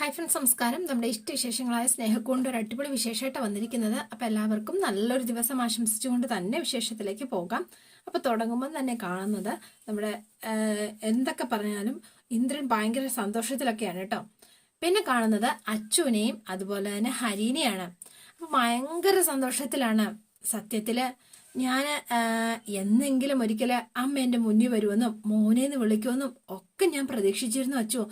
Hi സംസ്കാരം നമ്മുടെ ഇഷ്ടവിശേഷങ്ങളായ സ്നേഹക്കൊണ്ട് ഒരു അടിപൊളി വിശേഷമായിട്ട് വന്നിരിക്കുന്നത്. അപ്പം എല്ലാവർക്കും നല്ലൊരു ദിവസം ആശംസിച്ചുകൊണ്ട് തന്നെ വിശേഷത്തിലേക്ക് പോകാം. അപ്പോൾ തുടങ്ങുമ്പോൾ തന്നെ കാണുന്നത് നമ്മുടെ എന്തൊക്കെ പറഞ്ഞാലും ഇന്ദ്രൻ ഭയങ്കര സന്തോഷത്തിലൊക്കെയാണ് കേട്ടോ. പിന്നെ കാണുന്നത് അച്ചുവിനെയും അതുപോലെ തന്നെ ഹരീനെയാണ്. അപ്പം ഭയങ്കര സന്തോഷത്തിലാണ്. സത്യത്തിൽ ഞാൻ എന്നെങ്കിലും ഒരിക്കൽ അമ്മ എന്റെ മുന്നിൽ വരുമെന്നും മോനെന്ന് വിളിക്കുമെന്നും ഒക്കെ ഞാൻ പ്രതീക്ഷിച്ചിരുന്നു അച്ചു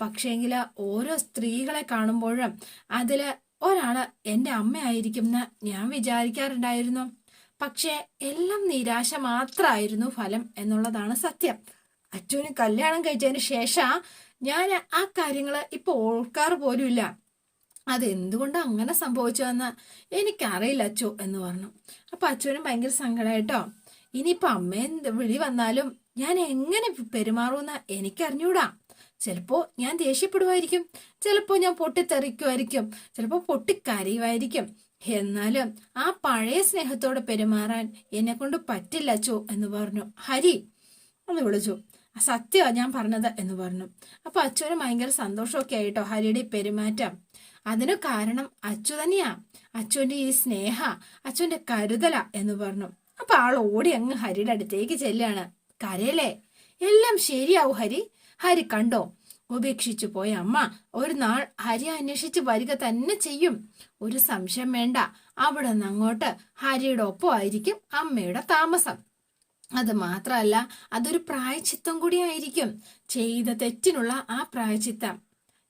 പക്ഷേങ്കിൽ ഓരോ സ്ത്രീകളെ കാണുമ്പോഴും അതിൽ ഒരാൾ എന്റെ അമ്മയായിരിക്കും എന്ന് ഞാൻ വിചാരിക്കാറുണ്ടായിരുന്നു. പക്ഷേ എല്ലാം നിരാശ മാത്രമായിരുന്നു ഫലം എന്നുള്ളതാണ് സത്യം. അച്ഛന് കല്യാണം കഴിച്ചതിന് ശേഷം ഞാൻ ആ കാര്യങ്ങൾ ഇപ്പൊ ഓർക്കാറ് പോലുമില്ല. അതെന്തുകൊണ്ട് അങ്ങനെ സംഭവിച്ചതെന്ന് എനിക്കറിയില്ല അച്ചു എന്ന് പറഞ്ഞു. അപ്പൊ അച്ചുവിനും ഭയങ്കര സങ്കടമായിട്ടോ ഇനിയിപ്പൊ അമ്മയെ വിളി വന്നാലും ഞാൻ എങ്ങനെ പെരുമാറുമെന്ന് എനിക്കറിഞ്ഞൂടാ. ചിലപ്പോ ഞാൻ ദേഷ്യപ്പെടുമായിരിക്കും ചിലപ്പോ ഞാൻ പൊട്ടിത്തെറിക്കുമായിരിക്കും ചിലപ്പോ പൊട്ടിക്കരയുമായിരിക്കും എന്നാലും ആ പഴയ സ്നേഹത്തോടെ പെരുമാറാൻ എന്നെ കൊണ്ട് പറ്റില്ല ചോ എന്ന് പറഞ്ഞു. ഹരി ഒന്ന് വിളിച്ചു. സത്യമാ ഞാൻ പറഞ്ഞത് എന്ന് പറഞ്ഞു. അപ്പൊ അച്ചുവിന് ഭയങ്കര സന്തോഷമൊക്കെ ആയിട്ടോ ഹരിയുടെ പെരുമാറ്റം? അതിന് കാരണം അച്ചു തന്നെയാ. അച്ചുവിന്റെ ഈ സ്നേഹ അച്ചുവിന്റെ കരുതല എന്ന് പറഞ്ഞു. അപ്പൊ ആൾ ഓടി അങ്ങ് ഹരിയുടെ അടുത്തേക്ക് ചെല്ലാണ് കരയല്ലേ? എല്ലാം ശരിയാവും ഹരി. ഹരി കണ്ടോ? ഉപേക്ഷിച്ചു പോയ അമ്മ ഒരു നാൾ ഹരി അന്വേഷിച്ച് വരിക തന്നെ ചെയ്യും. ഒരു സംശയം വേണ്ട. അവിടെ നിന്ന് അങ്ങോട്ട് ഹരിയുടെ ഒപ്പമായിരിക്കും അമ്മയുടെ താമസം. അത് മാത്രമല്ല അതൊരു പ്രായച്ചിത്തം കൂടിയായിരിക്കും. ചെയ്ത തെറ്റിനുള്ള ആ പ്രായച്ചിത്തം.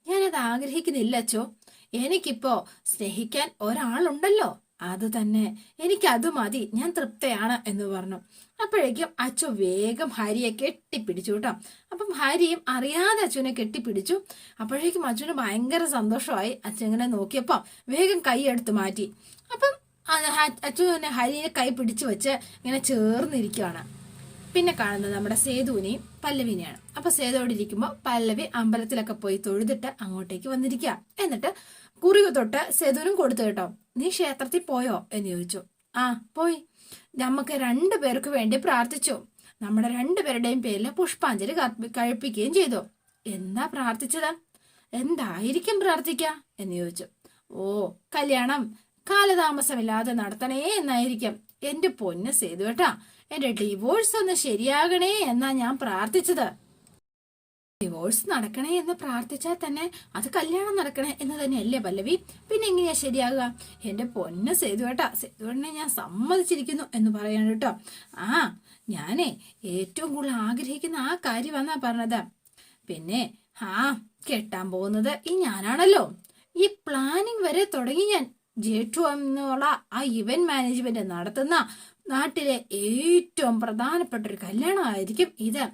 ഞാനത് ആഗ്രഹിക്കുന്നില്ല അച്ചോ എനിക്കിപ്പോ സ്നേഹിക്കാൻ ഒരാളുണ്ടല്ലോ. അത് തന്നെ. എനിക്കത് മതി. ഞാൻ തൃപ്തയാണ് എന്ന് പറഞ്ഞു. അപ്പോഴേക്കും അച്ചു വേഗം ഹരിയെ കെട്ടിപ്പിടിച്ചു കേട്ടോ. അപ്പം ഹരിയും അറിയാതെ അച്ഛനെ കെട്ടിപ്പിടിച്ചു. അപ്പോഴേക്കും അച്ഛന് ഭയങ്കര സന്തോഷമായി അച്ഛൻ ഇങ്ങനെ നോക്കിയപ്പോ വേഗം കൈ എടുത്ത് മാറ്റി. അപ്പം അച്ഛൻ തന്നെ ഹരിയെ കൈ പിടിച്ചു വെച്ച് ഇങ്ങനെ ചേർന്നിരിക്കുകയാണ് പിന്നെ കാണുന്നത് നമ്മുടെ സേതുവിനെയും പല്ലവിനെയാണ്. അപ്പൊ സേതു ഇരിക്കുമ്പോൾ പല്ലവി അമ്പലത്തിലൊക്കെ പോയി തൊഴുതിട്ട് അങ്ങോട്ടേക്ക് വന്നിരിക്കുക എന്നിട്ട് കുറിവ് തൊട്ട് സെതുരും കൊടുത്തു കേട്ടോ. നീ ക്ഷേത്രത്തിൽ പോയോ? എന്ന് ചോദിച്ചു. ആ പോയി. നമുക്ക് രണ്ടു പേർക്ക് വേണ്ടി പ്രാർത്ഥിച്ചു. നമ്മുടെ രണ്ടുപേരുടെയും പേരിൽ പുഷ്പാഞ്ജലി കഴിപ്പിക്കുകയും ചെയ്തു. എന്താ പ്രാർത്ഥിച്ചത്? എന്തായിരിക്കും പ്രാർത്ഥിക്ക? എന്ന് ചോദിച്ചു. ഓ കല്യാണം. കാലതാമസമില്ലാതെ നടത്തണേ എന്നായിരിക്കും. എന്റെ പൊന്ന് സേതു കേട്ടാ എന്റെ ഡിവോഴ്സ് ഒന്ന് ശരിയാകണേ എന്നാ ഞാൻ പ്രാർത്ഥിച്ചത്. ഡിവോഴ്സ് നടക്കണേ എന്ന് പ്രാർത്ഥിച്ചാൽ തന്നെ അത് കല്യാണം നടക്കണേ എന്ന് തന്നെയല്ലേ പല്ലവി? പിന്നെ എങ്ങനെയാ ശരിയാകുക എന്റെ പൊന്ന് സേതു കേട്ടാ സേതുവിനെ ഞാൻ സമ്മതിച്ചിരിക്കുന്നു എന്ന് പറയാണ് കേട്ടോ. ആ ഞാനേ ഏറ്റവും കൂടുതൽ ആഗ്രഹിക്കുന്ന ആ കാര്യമാന്നാ പറഞ്ഞത്. പിന്നെ ആ കെട്ടാൻ പോകുന്നത് ഈ ഞാനാണല്ലോ. ഈ പ്ലാനിങ് വരെ തുടങ്ങി ഞാൻ. ജേട്ടു എന്നുള്ള ആ ഇവന്റ് മാനേജ്മെന്റ് നടത്തുന്ന നാട്ടിലെ ഏറ്റവും പ്രധാനപ്പെട്ട ഒരു കല്യാണമായിരിക്കും ഇത്.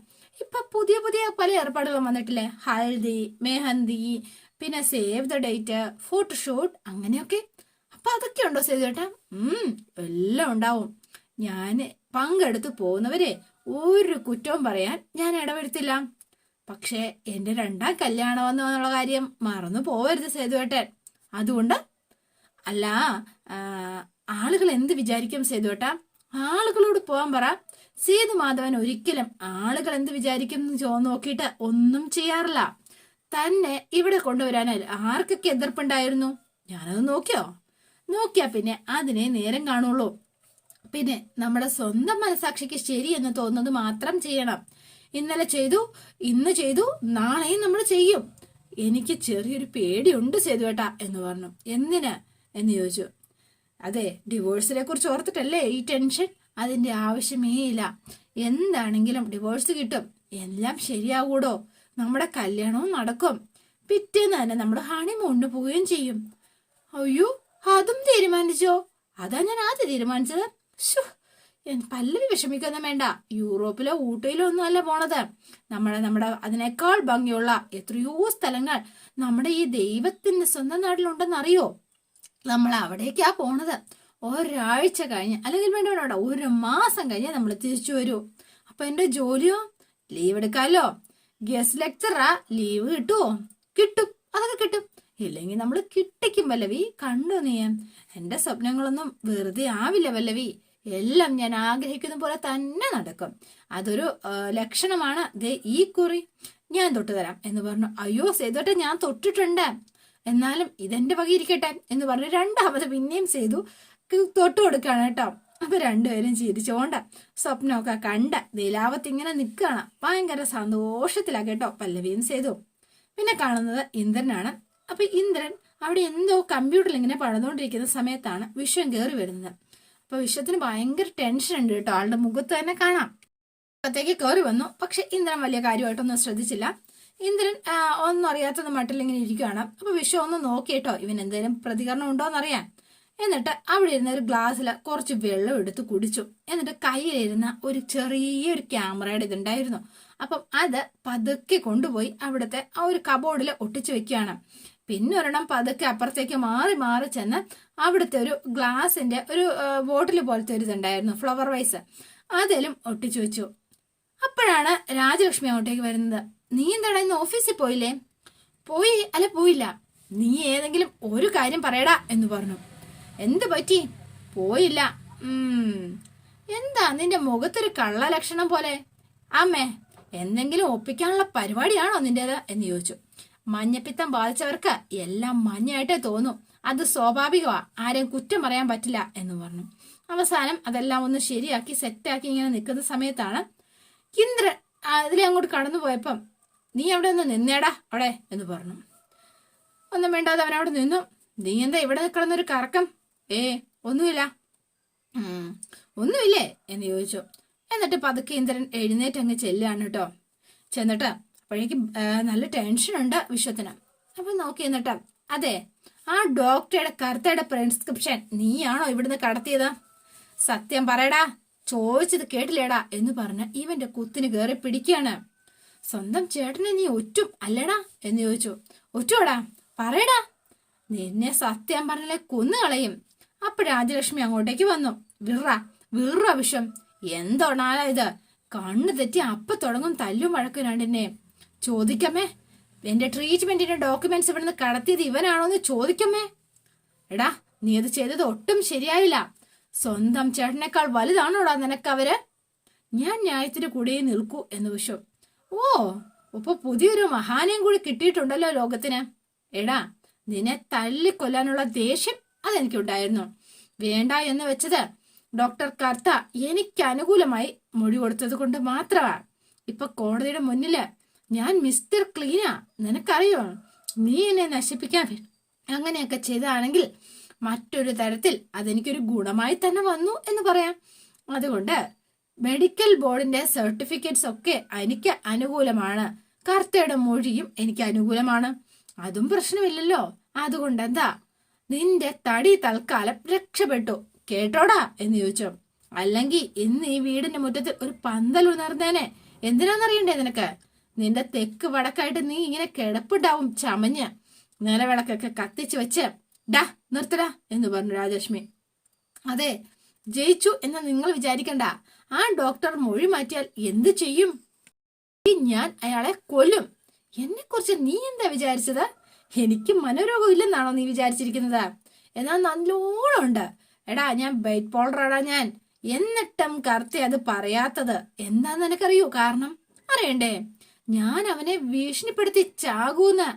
ഇപ്പൊ പുതിയ പുതിയ പല ഏർപ്പാടുകളും വന്നിട്ടില്ലേ? ഹൽദി മെഹന്തി പിന്നെ സേവ് ദ ഡേറ്റ് ഫോട്ടോഷൂട്ട് അങ്ങനെയൊക്കെ. അപ്പൊ അതൊക്കെ ഉണ്ടോ സേവ് ചേട്ടാ ഉം എല്ലാം ഉണ്ടാവും. ഞാൻ പങ്കെടുത്ത് പോകുന്നവരെ ഒരു കുറ്റവും പറയാൻ ഞാൻ ഇടവരുത്തില്ല. പക്ഷേ എന്റെ രണ്ടാം കല്യാണം എന്നുള്ള കാര്യം മറന്നു പോവരുത് സേതുവേട്ടൻ അതുകൊണ്ട് അല്ല ആളുകൾ എന്ത് വിചാരിക്കും സേതുവേട്ട ആളുകളോട് പോവാൻ പറ. സേതു മാധവൻ ഒരിക്കലും ആളുകൾ എന്ത് വിചാരിക്കും എന്ന് ചോ നോക്കിയിട്ട് ഒന്നും ചെയ്യാറില്ല. തന്നെ ഇവിടെ കൊണ്ടുവരാനായി ആർക്കൊക്കെ എതിർപ്പുണ്ടായിരുന്നു? ഞാനത് നോക്കിയോ? നോക്കിയാ പിന്നെ അതിനെ നേരം കാണുള്ളൂ. പിന്നെ നമ്മുടെ സ്വന്തം മനസാക്ഷിക്ക് ശരി എന്ന് തോന്നുന്നത് മാത്രം ചെയ്യണം. ഇന്നലെ ചെയ്തു ഇന്ന് ചെയ്തു നാളെയും നമ്മൾ ചെയ്യും. എനിക്ക് ചെറിയൊരു പേടിയുണ്ട് സേതുവേട്ട എന്ന് പറഞ്ഞു. എന്തിന്? എന്ന് ചോദിച്ചു. അതെ ഡിവോഴ്സിനെ കുറിച്ച് ഓർത്തിട്ടല്ലേ ഈ ടെൻഷൻ അതിന്റെ ആവശ്യമേ ഇല്ല. എന്താണെങ്കിലും ഡിവോഴ്സ് കിട്ടും. എല്ലാം ശരിയാകൂടോ നമ്മുടെ കല്യാണവും നടക്കും. പിറ്റേന്ന് തന്നെ നമ്മുടെ ഹണിമൂണിന് പോവുകയും ചെയ്യും. അയ്യോ അതും തീരുമാനിച്ചോ? അതാ ഞാൻ ആദ്യം തീരുമാനിച്ചത്. എൻ- പല്ലവി വിഷമിക്കൊന്നും വേണ്ട. യൂറോപ്പിലോ ഊട്ടിയിലോ ഒന്നും അല്ല പോണത്. നമ്മളെ നമ്മുടെ അതിനേക്കാൾ ഭംഗിയുള്ള എത്രയോ സ്ഥലങ്ങൾ നമ്മുടെ ഈ ദൈവത്തിന്റെ സ്വന്തം നാട്ടിലുണ്ടെന്ന് അറിയോ നമ്മൾ അവിടേക്കാ പോണത്. ഒരാഴ്ച കഴിഞ്ഞ് അല്ലെങ്കിൽ വേണ്ട വേണ്ട ഒരു മാസം കഴിഞ്ഞ് നമ്മൾ തിരിച്ചു വരൂ. അപ്പൊ എന്റെ ജോലിയോ? ലീവ് എടുക്കാലോ? ഗസ്റ്റ് ലെക്ചറാ ലീവ് കിട്ടുമോ കിട്ടും? അതൊക്കെ കിട്ടും. ഇല്ലെങ്കിൽ നമ്മൾ കിട്ടിക്കും വല്ലവി. കണ്ടു നീ? എന്റെ സ്വപ്നങ്ങളൊന്നും വെറുതെ ആവില്ല വല്ലവി. എല്ലാം ഞാൻ ആഗ്രഹിക്കുന്ന പോലെ തന്നെ നടക്കും. അതൊരു ലക്ഷണമാണ്. ദേ ഈ കുറി ഞാൻ തൊട്ടു തരാം എന്ന് പറഞ്ഞു. അയ്യോ സേതോട്ടെ ഞാൻ തൊട്ടിട്ടുണ്ട്. എന്നാലും ഇതെന്റെ വകയിരിക്കട്ടെ എന്ന് പറഞ്ഞു രണ്ടാമത് പിന്നെയും ചെയ്തു തൊട്ട് കൊടുക്കണം കേട്ടോ. അപ്പൊ രണ്ടുപേരും ചിരിച്ചോണ്ട സ്വപ്നമൊക്കെ കണ്ട ദിലാവത്ത് ഇങ്ങനെ നിൽക്കുകയാണ്. ഭയങ്കര സന്തോഷത്തിലാ കേട്ടോ പല്ലവിയും ചെയ്തു പിന്നെ കാണുന്നത് ഇന്ദ്രനാണ്. അപ്പൊ ഇന്ദ്രൻ അവിടെ എന്തോ കമ്പ്യൂട്ടറിൽ ഇങ്ങനെ പണിതുകൊണ്ടിരിക്കുന്ന സമയത്താണ് വിശ്വം കയറി വരുന്നത്. അപ്പൊ വിശ്വത്തിന് ഭയങ്കര ടെൻഷൻ ഉണ്ട് കേട്ടോ. ആളുടെ മുഖത്ത് തന്നെ കാണാം. അകത്തേക്ക് കയറി വന്നു. പക്ഷെ ഇന്ദ്രൻ വലിയ കാര്യമായിട്ടൊന്നും ശ്രദ്ധിച്ചില്ല. ഇന്ദ്രൻ ഒന്നും അറിയാത്തത് മട്ടിൽ ഇങ്ങനെ ഇരിക്കുകയാണ്. അപ്പൊ വിശ്വം ഒന്ന് നോക്കിയിട്ടോ ഇവൻ എന്തെങ്കിലും പ്രതികരണം ഉണ്ടോ അറിയാൻ എന്നിട്ട് അവിടെ ഇരുന്ന ഒരു ഗ്ലാസ്സിൽ കുറച്ച് വെള്ളം എടുത്ത് കുടിച്ചു. എന്നിട്ട് കയ്യിലിരുന്ന ഒരു ചെറിയൊരു ക്യാമറയുടെ ഇതുണ്ടായിരുന്നു. അപ്പം അത് പതുക്കെ കൊണ്ടുപോയി അവിടുത്തെ ആ ഒരു കബോർഡിൽ ഒട്ടിച്ചു വെക്കുകയാണ്. പിന്നെ ഒരെണ്ണം പതുക്കെ അപ്പുറത്തേക്ക് മാറി മാറി ചെന്ന് അവിടുത്തെ ഒരു ഗ്ലാസിന്റെ ഒരു ബോട്ടിൽ പോലത്തെ ഒരു ഇതുണ്ടായിരുന്നു ഫ്ലവർ വൈസ് അതിലും ഒട്ടിച്ചു വെച്ചു. അപ്പോഴാണ് രാജലക്ഷ്മി അങ്ങോട്ടേക്ക് വരുന്നത്. നീ എന്താടാ ഇന്ന് ഓഫീസിൽ പോയില്ലേ? പോയി അല്ല പോയില്ല. നീ ഏതെങ്കിലും ഒരു കാര്യം പറയടാ എന്ന് പറഞ്ഞു. എന്ത് പറ്റി? പോയില്ല. എന്താ നിന്റെ മുഖത്തൊരു കള്ള ലക്ഷണം പോലെ? അമ്മേ എന്തെങ്കിലും ഒപ്പിക്കാനുള്ള പരിപാടിയാണോ നിന്റേത്? എന്ന് ചോദിച്ചു. മഞ്ഞപ്പിത്തം ബാധിച്ചവർക്ക് എല്ലാം മഞ്ഞായിട്ടേ തോന്നും. അത് സ്വാഭാവികമാ. ആരെയും കുറ്റം പറയാൻ പറ്റില്ല എന്ന് പറഞ്ഞു. അവസാനം അതെല്ലാം ഒന്ന് ശരിയാക്കി സെറ്റാക്കി ഇങ്ങനെ നിൽക്കുന്ന സമയത്താണ് ഇന്ദ്രൻ അതിലെ അങ്ങോട്ട് കടന്നു പോയപ്പം നീ അവിടെ ഒന്ന് നിന്നേടാ അവിടെ എന്ന് പറഞ്ഞു. ഒന്നും വേണ്ടാതെ അവനവിടെ നിന്നു. നീ എന്താ ഇവിടെ നിൽക്കണമെന്നൊരു കറക്കം? ഏ ഒന്നുമില്ല. ഒന്നുമില്ലേ? എന്ന് ചോദിച്ചു. എന്നിട്ട് പതുക്കെ ഇന്ദ്രൻ എഴുന്നേറ്റ് അങ്ങ് ചെല്ലുകയാണ് കേട്ടോ. ചെന്നിട്ട് അപ്പോഴേക്കും നല്ല ടെൻഷൻ ഉണ്ട് വിശ്വത്തിന്. അപ്പൊ നോക്കി എന്നിട്ട് അതെ ആ ഡോക്ടറുടെ കറുത്തയുടെ പ്രിസ്ക്രിപ്ഷൻ നീയാണോ ഇവിടുന്ന് കടത്തിയത്? സത്യം പറയടാ ചോദിച്ചത് കേട്ടില്ലേടാ എന്ന് പറഞ്ഞ് ഇവന്റെ കുത്തിന് കയറി പിടിക്കുകയാണ്. സ്വന്തം ചേട്ടനെ നീ ഒറ്റും അല്ലടാ? എന്ന് ചോദിച്ചു. ഒറ്റോടാ പറയടാ. നിന്നെ സത്യം പറഞ്ഞാലേ കൊന്നുകളയും. അപ്പൊ രാജലക്ഷ്മി അങ്ങോട്ടേക്ക് വന്നു. വിറ വിറ വിഷം. എന്തോണാലാ ഇത്? കണ്ണു തെറ്റി അപ്പ തുടങ്ങും തല്ലും വഴക്കും രണ്ടിനെ. ചോദിക്കമ്മേ എന്റെ ട്രീറ്റ്മെന്റിന്റെ ഡോക്യുമെന്റ്സ് ഇവിടുന്ന് കടത്തിയത് ഇവനാണോ എന്ന് ചോദിക്കമ്മേ. എടാ നീ അത് ചെയ്തത് ഒട്ടും ശരിയായില്ല. സ്വന്തം ചേട്ടനേക്കാൾ വലുതാണോടാ നിനക്കവര്? ഞാൻ ന്യായത്തിന് കൂടെ നിൽക്കൂ എന്ന് വിഷം. ഓ ഇപ്പൊ പുതിയൊരു മഹാനെയും കൂടി കിട്ടിയിട്ടുണ്ടല്ലോ ലോകത്തിന്. എടാ നിന്നെ തല്ലിക്കൊല്ലാനുള്ള ദേഷ്യം അതെനിക്കുണ്ടായിരുന്നു വേണ്ട എന്ന് വെച്ചത് ഡോക്ടർ കർത്ത എനിക്ക് അനുകൂലമായി മൊഴി കൊടുത്തത് കൊണ്ട് മാത്രമാ. ഇപ്പൊ കോടതിയുടെ മുന്നിൽ ഞാൻ മിസ്റ്റർ ക്ലീനാ നിനക്കറിയോ? നീ എന്നെ നശിപ്പിക്കാൻ അങ്ങനെയൊക്കെ ചെയ്താണെങ്കിൽ മറ്റൊരു തരത്തിൽ അതെനിക്കൊരു ഗുണമായി തന്നെ വന്നു എന്ന് പറയാം. അതുകൊണ്ട് മെഡിക്കൽ ബോർഡിന്റെ സർട്ടിഫിക്കറ്റ്സ് ഒക്കെ എനിക്ക് അനുകൂലമാണ്. കർത്തയുടെ മൊഴിയും എനിക്ക് അനുകൂലമാണ്. അതും പ്രശ്നമില്ലല്ലോ. അതുകൊണ്ട് എന്താ? നിന്റെ തടി തൽക്കാലം രക്ഷപ്പെട്ടു. കേട്ടോടാ? എന്ന് ചോദിച്ചു. അല്ലെങ്കിൽ ഇന്ന് ഈ വീടിന്റെ മുറ്റത്ത് ഒരു പന്തൽ ഉണർന്നേനെ. എന്തിനാന്നറിയണ്ടേ നിനക്ക്? നിന്റെ തെക്ക് വടക്കായിട്ട് നീ ഇങ്ങനെ കിടപ്പുണ്ടാവും ചമഞ്ഞ്. നിലവിളക്കൊക്കെ കത്തിച്ചു വെച്ച് ഡാ നിർത്തടാ എന്ന് പറഞ്ഞു രാജലക്ഷ്മി. അതെ ജയിച്ചു എന്ന് നിങ്ങൾ വിചാരിക്കണ്ട. ആ ഡോക്ടർ മൊഴി മാറ്റിയാൽ എന്ത് ചെയ്യും? ഞാൻ അയാളെ കൊല്ലും. എന്നെ കുറിച്ച് നീ എന്താ വിചാരിച്ചത്? എനിക്ക് മനോരോഗം ഇല്ലെന്നാണോ നീ വിചാരിച്ചിരിക്കുന്നത്? എന്നാൽ നല്ലോണം ഉണ്ട്. എടാ ഞാൻ ബൈറ്റ് പോളറാടാ ഞാൻ. എന്നിട്ടും കർത്തി അത് പറയാത്തത് എന്താന്ന് എനിക്കറിയൂ കാരണം അറിയണ്ടേ ഞാൻ അവനെ ഭീഷണിപ്പെടുത്തി ചാകൂന്ന്.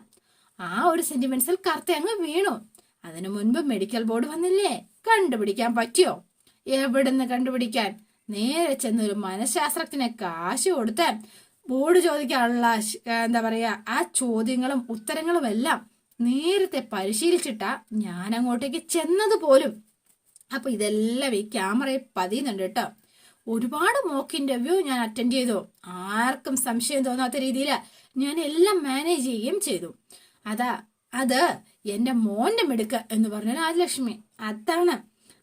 ആ ഒരു സെന്റിമെന്റ്സിൽ കർത്ത അങ്ങ് വീണു. അതിനു മുൻപ് മെഡിക്കൽ ബോർഡ് വന്നില്ലേ? കണ്ടുപിടിക്കാൻ പറ്റിയോ? എവിടുന്ന് കണ്ടുപിടിക്കാൻ? നേരെ ചെന്നൊരു മനഃശാസ്ത്രജ്ഞനെ കാശ് കൊടുത്ത് ബോർഡ് ചോദിക്കാനുള്ള എന്താ പറയാ ആ ചോദ്യങ്ങളും ഉത്തരങ്ങളും എല്ലാം നേരത്തെ പരിശീലിച്ചിട്ട ഞാൻ അങ്ങോട്ടേക്ക് ചെന്നത് പോലും. അപ്പൊ ഇതെല്ലാം ഈ ക്യാമറയിൽ പതിയുന്നുണ്ട് കേട്ടോ. ഒരുപാട് മോക്ക് ഇന്റർവ്യൂ ഞാൻ അറ്റൻഡ് ചെയ്തു. ആർക്കും സംശയം തോന്നാത്ത രീതിയിൽ ഞാൻ എല്ലാം മാനേജ് ചെയ്യുകയും ചെയ്തു. അതാ അത് എന്റെ മോന്റെ മിടുക്ക് എന്ന് പറഞ്ഞ രാജലക്ഷ്മി. അതാണ്.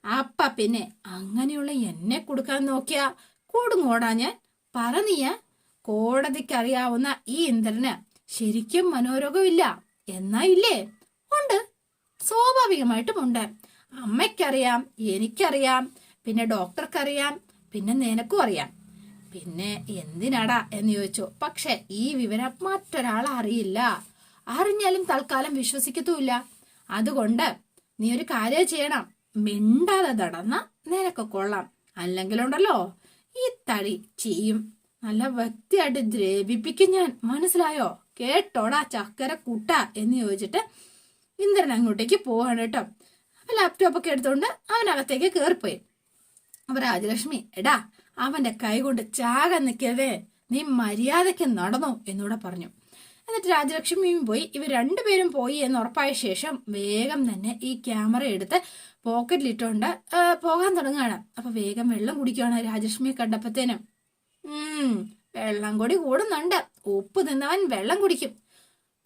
അപ്പ പിന്നെ അങ്ങനെയുള്ള എന്നെ കൊടുക്കാൻ നോക്കിയ കൂടുങ്ങോടാ ഞാൻ. പറഞ്ഞിയ കോടതിക്കറിയാവുന്ന ഈ ഇന്ദ്രന് ശരിക്കും മനോരോഗമില്ല. എന്നാ ഇല്ലേ ഉണ്ട്. സ്വാഭാവികമായിട്ടും ഉണ്ട്. അമ്മയ്ക്കറിയാം എനിക്കറിയാം പിന്നെ ഡോക്ടർക്കറിയാം പിന്നെ നിനക്കും അറിയാം. പിന്നെ എന്തിനടാ എന്ന് ചോദിച്ചു. പക്ഷെ ഈ വിവരം മറ്റൊരാൾ അറിയില്ല. അറിഞ്ഞാലും തൽക്കാലം വിശ്വസിക്കത്തുമില്ല. അതുകൊണ്ട് നീ ഒരു കാര്യം ചെയ്യണം. മിണ്ടാതെ നടന്ന നിനക്ക് കൊള്ളാം. അല്ലെങ്കിലുണ്ടല്ലോ ഈ തടി ചെയ്യും നല്ല വ്യക്തിയായിട്ട് ദ്രവിപ്പിക്കും ഞാൻ. മനസ്സിലായോ? കേട്ടോടാ ചക്കര കൂട്ട എന്ന് ചോദിച്ചിട്ട് ഇന്ദ്രൻ അങ്ങോട്ടേക്ക് പോവാണ് കേട്ടോ. അപ്പൊ ലാപ്ടോപ്പ് ഒക്കെ എടുത്തുകൊണ്ട് അവനകത്തേക്ക് കയറിപ്പോയി അപ്പൊ രാജലക്ഷ്മി എടാ അവന്റെ കൈ കൊണ്ട് ചാകാൻ നിൽക്കവേ നീ മര്യാദയ്ക്ക് നടന്നോ എന്നൂടെ പറഞ്ഞു. എന്നിട്ട് രാജലക്ഷ്മിയും പോയി. ഇവർ രണ്ടുപേരും പോയി എന്ന് ഉറപ്പായ ശേഷം വേഗം തന്നെ ഈ ക്യാമറ എടുത്ത് പോക്കറ്റിലിട്ടുകൊണ്ട് പോകാൻ തുടങ്ങുകയാണ്. അപ്പൊ വേഗം വെള്ളം കുടിക്കുകയാണ് രാജലക്ഷ്മിയെ കണ്ടപ്പത്തേനും. വെള്ളം കൂടി കൂടുന്നുണ്ട്. ഉപ്പ് തിന്നവൻ വെള്ളം കുടിക്കും.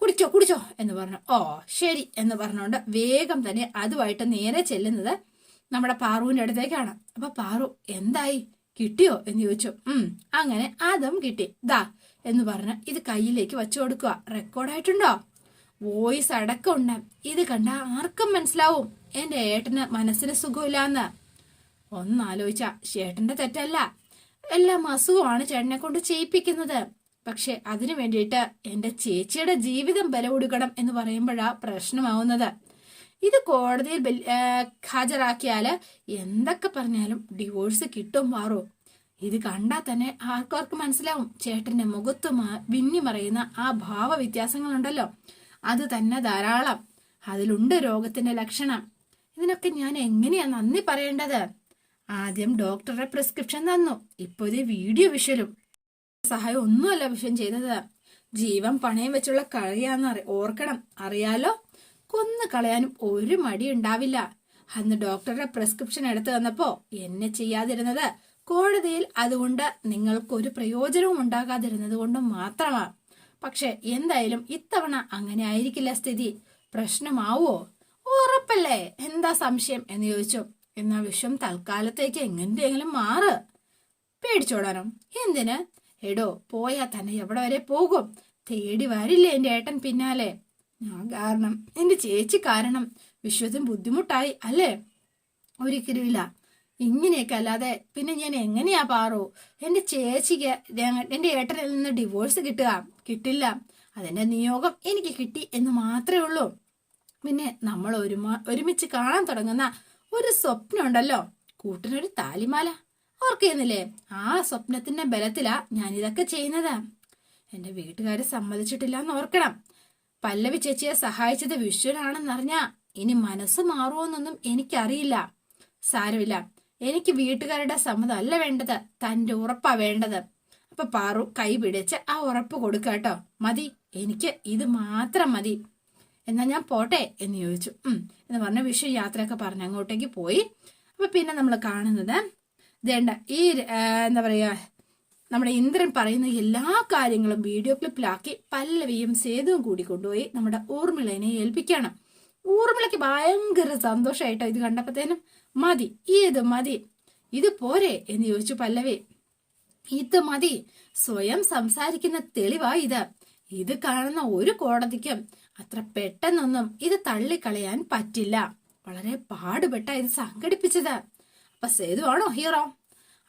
കുടിച്ചോ കുടിച്ചോ എന്ന് പറഞ്ഞു. ഓ ശരി എന്ന് പറഞ്ഞുകൊണ്ട് വേഗം തന്നെ അതുമായിട്ട് നേരെ ചെല്ലുന്നത് നമ്മുടെ പാറുവിന്റെ അടുത്തേക്കാണ്. അപ്പൊ പാറു എന്തായി? കിട്ടിയോ എന്ന് ചോദിച്ചു. ഉം അങ്ങനെ അതും കിട്ടി. ദാ എന്ന് പറഞ്ഞ് ഇത് കയ്യിലേക്ക് വെച്ചു കൊടുക്കുക. റെക്കോർഡായിട്ടുണ്ടോ വോയിസ് അടക്കമുണ്ട്. ഇത് കണ്ട ആർക്കും മനസ്സിലാവും. എന്റെ ഏട്ടന് മനസ്സിന് സുഖമില്ലാന്ന്. ഒന്നാലോചിച്ച ചേട്ടന്റെ തെറ്റല്ല. എല്ലാം അസുഖമാണ് ചേട്ടനെ കൊണ്ട് ചെയ്യിപ്പിക്കുന്നത്. പക്ഷെ അതിനു വേണ്ടിയിട്ട് എന്റെ ചേച്ചിയുടെ ജീവിതം ബല കൊടുക്കണം എന്ന് പറയുമ്പോഴാ പ്രശ്നമാവുന്നത്. ഇത് കോടതിയിൽ ഹാജരാക്കിയാൽ എന്തൊക്കെ പറഞ്ഞാലും ഡിവോഴ്സ് കിട്ടും മാറോ. ഇത് കണ്ടാൽ തന്നെ ആർക്കാർക്ക് മനസ്സിലാവും. ചേട്ടന്റെ മുഖത്ത് വിന്നി മറയുന്ന ആ ഭാവ വ്യത്യാസങ്ങളുണ്ടല്ലോ അത് തന്നെ ധാരാളം. അതിലുണ്ട് രോഗത്തിന്റെ ലക്ഷണം. ഇതിനൊക്കെ ഞാൻ എങ്ങനെയാ നന്ദി പറയേണ്ടത്? ആദ്യം ഡോക്ടറുടെ പ്രിസ്ക്രിപ്ഷൻ തന്നു. ഇപ്പൊ ഇത് വീഡിയോ വിഷലും. സഹായം ഒന്നുമല്ല വിഷം ചെയ്തത് ജീവൻ പണയം വെച്ചുള്ള കളിയാന്ന് ഓർക്കണം. അറിയാലോ? കൊന്നു കളയാനും ഒരു മടി ഉണ്ടാവില്ല. അന്ന് ഡോക്ടറുടെ പ്രിസ്ക്രിപ്ഷൻ എടുത്തു തന്നപ്പോ എന്നെ ചെയ്യാതിരുന്നത് കോടതിയിൽ അതുകൊണ്ട് നിങ്ങൾക്ക് ഒരു പ്രയോജനവും ഉണ്ടാകാതിരുന്നത് കൊണ്ട് മാത്രമാണ് പക്ഷെ എന്തായാലും ഇത്തവണ അങ്ങനെ ആയിരിക്കില്ല സ്ഥിതി. പ്രശ്നമാവോ? ഉറപ്പല്ലേ? എന്താ സംശയം? എന്ന് ചോദിച്ചു. എന്നാ വിഷം തൽക്കാലത്തേക്ക് എങ്ങനെയെങ്കിലും മാറ്. പേടിച്ചോടാനോ. എന്തിന്? എടോ പോയാ തന്നെ എവിടെ വരെ പോകും? തേടി വരില്ലേ എന്റെ ഏട്ടൻ പിന്നാലെ? ഞാൻ കാരണം എന്റെ ചേച്ചി കാരണം വിശ്വത്തിന് ബുദ്ധിമുട്ടായി അല്ലേ? ഒരിക്കലുമില്ല ഇങ്ങനെയൊക്കെ അല്ലാതെ പിന്നെ ഞാൻ എങ്ങനെയാ പാറു? എന്റെ ചേച്ചിക്ക് എന്റെ ഏട്ടനിൽ നിന്ന് ഡിവോഴ്സ് കിട്ടുക? കിട്ടില്ല. അതെന്റെ നിയോഗം എനിക്ക് കിട്ടി എന്ന് മാത്രമേ ഉള്ളൂ. പിന്നെ നമ്മൾ ഒരുമ ഒരുമിച്ച് കാണാൻ തുടങ്ങുന്ന ഒരു സ്വപ്നം ഉണ്ടല്ലോ. കൂട്ടിനൊരു താലിമാല. ഓർക്കുന്നില്ലേ? ആ സ്വപ്നത്തിന്റെ ബലത്തിലാ ഞാൻ ഇതൊക്കെ ചെയ്യുന്നത്. എന്റെ വീട്ടുകാര് സമ്മതിച്ചിട്ടില്ല എന്ന് ഓർക്കണം. പല്ലവി ചേച്ചിയെ സഹായിച്ചത് വിശ്വനാണെന്നറിഞ്ഞാ ഇനി മനസ്സ് മാറുമോന്നൊന്നും എനിക്കറിയില്ല. സാരമില്ല. എനിക്ക് വീട്ടുകാരുടെ സമ്മതം അല്ല വേണ്ടത്. തന്റെ ഉറപ്പാ വേണ്ടത്. അപ്പൊ പാറു കൈ പിടിച്ച് ആ ഉറപ്പ് കൊടുക്കാട്ടോ. മതി. എനിക്ക് ഇത് മാത്രം മതി. എന്നാ ഞാൻ പോട്ടെ എന്ന് ചോദിച്ചു. എന്ന് പറഞ്ഞ. വിഷു യാത്രയൊക്കെ പറഞ്ഞ് അങ്ങോട്ടേക്ക് പോയി. അപ്പൊ പിന്നെ നമ്മൾ കാണുന്നത് ഇതേണ്ട ഈ എന്താ പറയാ നമ്മുടെ ഇന്ദ്രൻ പറയുന്ന എല്ലാ കാര്യങ്ങളും വീഡിയോ ക്ലിപ്പിലാക്കി പല്ലവിയും സേതുവും കൂടി കൊണ്ടുപോയി നമ്മുടെ ഊർമിളനെ ഏൽപ്പിക്കണം. ഊർമിളയ്ക്ക് ഭയങ്കര സന്തോഷമായിട്ടോ ഇത് കണ്ടപ്പോഴത്തേനും മതി ഇത് മതി ഇത് പോരെ എന്ന് ചോദിച്ചു പല്ലവി. ഇത് മതി സ്വയം സംസാരിക്കുന്ന തെളിവാ ഇത്. ഇത് കാണുന്ന ഒരു കോടതിക്കും അത്ര പെട്ടെന്നൊന്നും ഇത് തള്ളിക്കളയാൻ പറ്റില്ല. വളരെ പാടുപെട്ട ഇത് സംഘടിപ്പിച്ചത്. അപ്പൊ സേതു ആണോ ഹീറോ?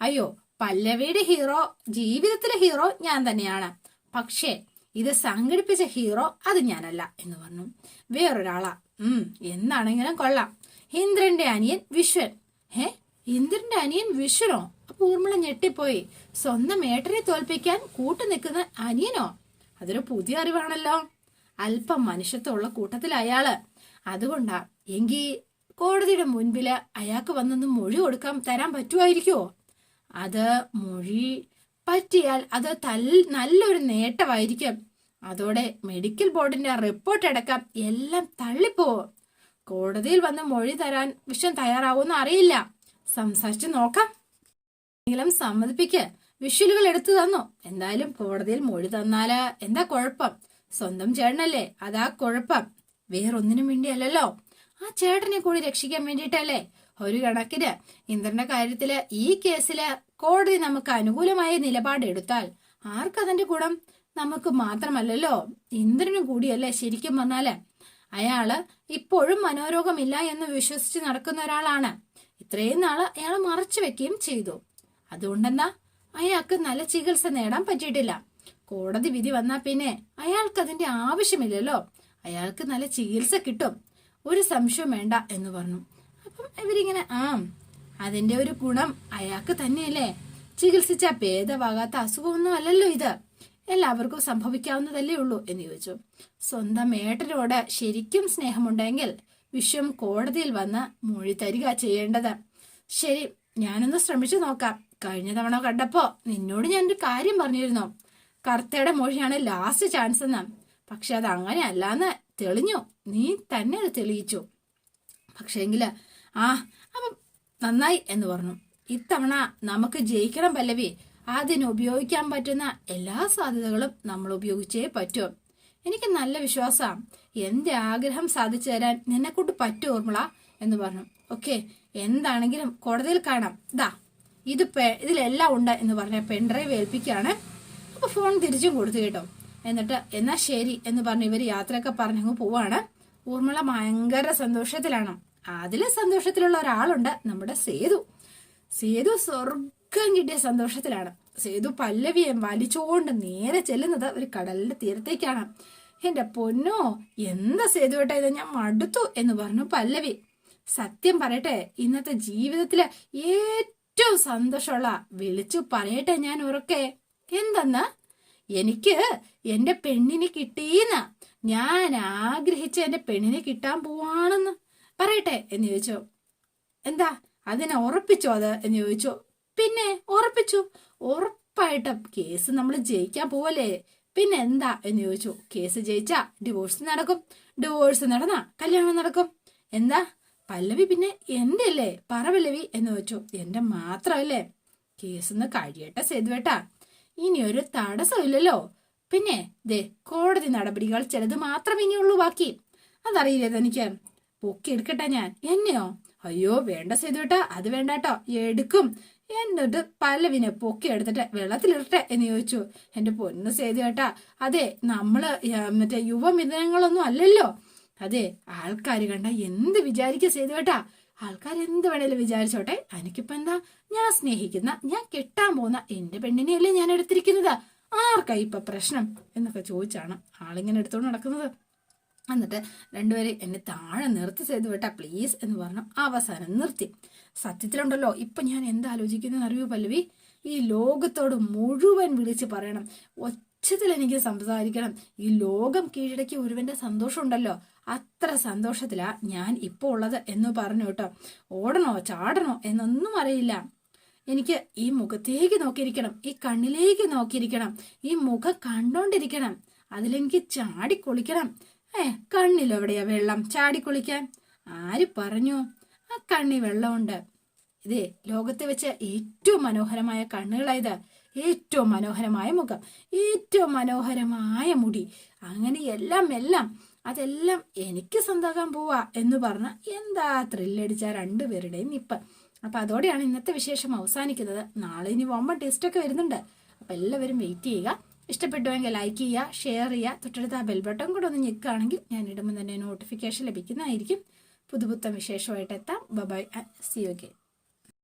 അയ്യോ പല്ലവിയുടെ ഹീറോ ജീവിതത്തിലെ ഹീറോ ഞാൻ തന്നെയാണ്. പക്ഷേ ഇത് സംഘടിപ്പിച്ച ഹീറോ അത് ഞാനല്ല എന്ന് പറഞ്ഞു. വേറൊരാളാ. ഉം എന്താണെങ്കിലും കൊള്ളാം. ഇന്ദ്രന്റെ അനിയൻ വിശ്വൻ. ഏ ഇന്ദ്രന്റെ അനിയൻ വിശ്വനോ? അപ്പൊ ഊർമിള ഞെട്ടിപ്പോയി. സ്വന്തം ഏട്ടനെ തോൽപ്പിക്കാൻ കൂട്ടു നിൽക്കുന്ന അനിയനോ? അതൊരു പുതിയ അറിവാണല്ലോ. അല്പം മനുഷ്യത്വമുള്ള കൂട്ടത്തിൽ അയാൾ അതുകൊണ്ടാ എങ്കി കോടതിയുടെ മുൻപിൽ അയാൾക്ക് വന്നൊന്ന് മൊഴി കൊടുക്കാൻ തരാൻ പറ്റുമായിരിക്കുമോ അത് മൊഴി പറ്റിയാൽ അത് തൽ നല്ലൊരു നേട്ടമായിരിക്കും. അതോടെ മെഡിക്കൽ ബോർഡിന്റെ റിപ്പോർട്ട് അടക്കം എല്ലാം തള്ളിപ്പോവും കോടതിയിൽ വന്ന് മൊഴി തരാൻ വിഷം തയ്യാറാവുമെന്ന് അറിയില്ല. സംസാരിച്ച് നോക്കാം. എങ്കിലും സമ്മതിപ്പിക്ക്. വിഷ്വലുകൾ എടുത്തു തന്നോ. എന്തായാലും കോടതിയിൽ മൊഴി തന്നാൽ. എന്താ കുഴപ്പം? സ്വന്തം ചേട്ടനല്ലേ? അതാ കുഴപ്പം. വേറൊന്നിനും വേണ്ടിയല്ലല്ലോ. ആ ചേട്ടനെ കൂടി രക്ഷിക്കാൻ വേണ്ടിയിട്ടല്ലേ? ഒരു കണക്കിന് ഇന്ദ്രന്റെ കാര്യത്തിൽ ഈ കേസിൽ കോടതി നമുക്ക് അനുകൂലമായ നിലപാട് എടുത്താൽ ആർക്കതിന്റെ ഗുണം? നമുക്ക് മാത്രമല്ലല്ലോ. ഇന്ദ്രനും കൂടിയല്ലേ ശരിക്കും പറഞ്ഞാൽ അയാൾ ഇപ്പോഴും മനോരോഗമില്ല എന്ന് വിശ്വസിച്ച് നടക്കുന്ന ഒരാളാണ്. ഇത്രയും നാൾ അയാൾ മറച്ചു വെക്കുകയും ചെയ്തു. അതുകൊണ്ടെന്താ? അയാൾക്ക് നല്ല ചികിത്സ നേടാൻ പറ്റിയിട്ടില്ല. കോടതി വിധി വന്നാൽ പിന്നെ അയാൾക്ക് അതിന്റെ ആവശ്യമില്ലല്ലോ. അയാൾക്ക് നല്ല ചികിത്സ കിട്ടും. ഒരു സംശയം വേണ്ട എന്ന് പറഞ്ഞു. അപ്പം ഇവരിങ്ങനെ ആ അതിന്റെ ഒരു ഗുണം അയാൾക്ക് തന്നെയല്ലേ? ചികിത്സിച്ച ഭേദമാകാത്ത അസുഖമൊന്നും അല്ലല്ലോ ഇത്. എല്ലാവർക്കും സംഭവിക്കാവുന്നതല്ലേ ഉള്ളൂ എന്ന് ചോദിച്ചു. സ്വന്തം ഏട്ടനോട് ശരിക്കും സ്നേഹമുണ്ടെങ്കിൽ വിശ്വം കോടതിയിൽ വന്ന് മൊഴി തരിക ചെയ്യേണ്ടത്. ശരി ഞാനൊന്ന് ശ്രമിച്ചു നോക്കാം. കഴിഞ്ഞ തവണ കണ്ടപ്പോ നിന്നോട് ഞാനൊരു കാര്യം പറഞ്ഞിരുന്നു. കർത്തയുടെ മൊഴിയാണ് ലാസ്റ്റ് ചാൻസ് എന്ന്. പക്ഷെ അത് അങ്ങനെ അല്ലാന്ന് തെളിഞ്ഞു. നീ തന്നെ അത് തെളിയിച്ചു. പക്ഷേങ്കിൽ ആ അപ്പം നന്നായി എന്ന് പറഞ്ഞു. ഇത്തവണ നമുക്ക് ജയിക്കണം പല്ലവി. അതിന് ഉപയോഗിക്കാൻ പറ്റുന്ന എല്ലാ സാധ്യതകളും നമ്മൾ ഉപയോഗിച്ചേ പറ്റൂ. എനിക്ക് നല്ല വിശ്വാസമാണ് എന്റെ ആഗ്രഹം സാധിച്ചു തരാൻ നിന്നെ കൊണ്ട് പറ്റൂ ഓർമ്മള എന്ന് പറഞ്ഞു. ഓക്കെ എന്താണെങ്കിലും കോടതിയിൽ കാണാം. ഇതാ ഇത് ഇതിലെല്ലാം ഉണ്ട് എന്ന് പറഞ്ഞ പെൺഡ്രൈവ് ഏൽപ്പിക്കുകയാണ്. അപ്പോൾ ഫോൺ തിരിച്ചും കൊടുത്തു കേട്ടോ. എന്നിട്ട് എന്നാ ശരി എന്ന് പറഞ്ഞ് ഇവർ യാത്രയൊക്കെ പറഞ്ഞങ്ങ് പോവാണ്. ഊർമിള ഭയങ്കര സന്തോഷത്തിലാണ്. അതിൽ സന്തോഷത്തിലുള്ള ഒരാളുണ്ട് നമ്മുടെ സേതു. സേതു സ്വർഗം കിട്ടിയ സന്തോഷത്തിലാണ്. സേതു പല്ലവിയെ വലിച്ചുകൊണ്ട് നേരെ ചെല്ലുന്നത് ഒരു കടലിന്റെ തീരത്തേക്കാണ്. എന്റെ പൊന്നോ എന്താ സേതുവേട്ടാ ഇത്? ഞാൻ മടുത്തു എന്ന് പറഞ്ഞു പല്ലവി. സത്യം പറയട്ടെ ഇന്നത്തെ ജീവിതത്തിലെ ഏറ്റവും സന്തോഷമുള്ള വിളിച്ചു പറയട്ടെ ഞാൻ ഉറക്കെ എന്തെന്ന്? എനിക്ക് എന്റെ പെണ്ണിന് കിട്ടീന്ന്. ഞാൻ ആഗ്രഹിച്ച എന്റെ പെണ്ണിനെ കിട്ടാൻ പോവാണെന്ന്. പറയട്ടെ എന്ന് ചോദിച്ചു. എന്താ? അതിനെ ഉറപ്പിച്ചോ അത്? എന്ന് ചോദിച്ചു. പിന്നെ ഉറപ്പിച്ചു ഉറപ്പായിട്ട് കേസ് നമ്മൾ ജയിക്കാൻ പോവല്ലേ? പിന്നെ എന്താ? എന്ന് ചോദിച്ചു. കേസ് ജയിച്ചാ ഡിവോഴ്സ് നടക്കും. ഡിവോഴ്സ് നടന്നാ കല്യാണം നടക്കും. എന്താ? പല്ലവി പിന്നെ എന്റെ അല്ലേ പറ പല്ലവി എന്ന് വെച്ചു. എന്റെ മാത്രമല്ലേ? കേസ് കഴിയട്ടെ സേതുവേട്ടാ. ഇനി ഒരു തടസ്സമില്ലല്ലോ. പിന്നെ ദേ കോടതി നടപടികൾ ചിലത് മാത്രമേ ഇനിയുള്ളൂ ബാക്കി. അതറിയില്ലേ തനിക്ക്? പൊക്കി എടുക്കട്ടെ ഞാൻ. എന്നെയോ? അയ്യോ വേണ്ട സേതുവേട്ടാ. അത് വേണ്ടാട്ടോ. എടുക്കും. എന്നിട്ട് പല്ലവിനെ പൊക്കി എടുത്തിട്ട് വെള്ളത്തിലിടട്ടെ എന്ന് ചോദിച്ചു. എന്റെ പൊന്ന് സേതുവേട്ടാ. അതെ നമ്മൾ മറ്റേ യുവമിഥുനങ്ങളൊന്നും അല്ലല്ലോ. അതെ ആൾക്കാർ കണ്ട എന്ത് വിചാരിക്കുക സേതുവേട്ടാ ആൾക്കാർ എന്ത് വേണേലും വിചാരിച്ചോട്ടെ. എനിക്കിപ്പോ എന്താ? ഞാൻ സ്നേഹിക്കുന്ന ഞാൻ കെട്ടാൻ പോകുന്ന എന്റെ പെണ്ണിനെയല്ലേ ഞാൻ എടുത്തിരിക്കുന്നത്. ആർക്കാ ഇപ്പൊ പ്രശ്നം? എന്നൊക്കെ ചോദിച്ചാണ് ആളിങ്ങനെ എടുത്തോണ്ട് നടക്കുന്നത്. എന്നിട്ട് രണ്ടുപേരെ എന്നെ താഴെ നിർത്തി ചെയ്തു വിട്ടാ പ്ലീസ് എന്ന് പറഞ്ഞു അവസാനം നിർത്തി. സത്യത്തിലുണ്ടല്ലോ ഇപ്പൊ ഞാൻ എന്താ ആലോചിക്കുന്നത് അറിയൂ പല്ലവി? ഈ ലോകത്തോട് മുഴുവൻ വിളിച്ച് പറയണം. ഒച്ചത്തിൽ എനിക്ക് സംസാരിക്കണം. ഈ ലോകം കീഴടക്കി ഒരുവന്റെ സന്തോഷം ഉണ്ടല്ലോ അത്ര സന്തോഷത്തിലാ ഞാൻ ഇപ്പോൾ ഉള്ളത് എന്ന് പറഞ്ഞു കേട്ടോ. ഓടണോ ചാടണോ എന്നൊന്നും അറിയില്ല. എനിക്ക് ഈ മുഖത്തേക്ക് നോക്കിയിരിക്കണം ഈ കണ്ണിലേക്ക് നോക്കിയിരിക്കണം ഈ മുഖം കണ്ടോണ്ടിരിക്കണം. അതിലെനിക്ക് ചാടിക്കൊളിക്കണം ഏ കണ്ണിലെവിടെയാ വെള്ളം? ചാടിക്കൊളിക്കാൻ ആര് പറഞ്ഞു? ആ കണ്ണി വെള്ളമുണ്ട്. ഇതേ ലോകത്തെ വെച്ച ഏറ്റവും മനോഹരമായ കണ്ണുകളായത് ഏറ്റവും മനോഹരമായ മുഖം. ഏറ്റവും മനോഹരമായ മുടി. അങ്ങനെ എല്ലാം എല്ലാം അതെല്ലാം എനിക്ക് സ്വന്തമാക്കാൻ പോവാ എന്ന് പറഞ്ഞ എന്താ ത്രില്ലടിച്ച രണ്ടുപേരുടെയും നിപ്പ്. അപ്പൊ അതോടെയാണ് ഇന്നത്തെ വിശേഷം അവസാനിക്കുന്നത്. നാളെ ഇനി വമ്പൻ ടെസ്റ്റ് ഒക്കെ വരുന്നുണ്ട്. അപ്പൊ എല്ലാവരും വെയിറ്റ് ചെയ്യുക. ഇഷ്ടപ്പെട്ടുവെങ്കിൽ ലൈക്ക് ചെയ്യുക ഷെയർ ചെയ്യുക. തൊട്ടടുത്ത് ആ ബെൽ ബട്ടൺ കൂടെ ഒന്ന് ഞെക്കുകയാണെങ്കിൽ ഞാൻ ഇടുമ്പോൾ തന്നെ നോട്ടിഫിക്കേഷൻ ലഭിക്കുന്നതായിരിക്കും. പുതുപുത്തൻ വിശേഷമായിട്ട് എത്താം. By C U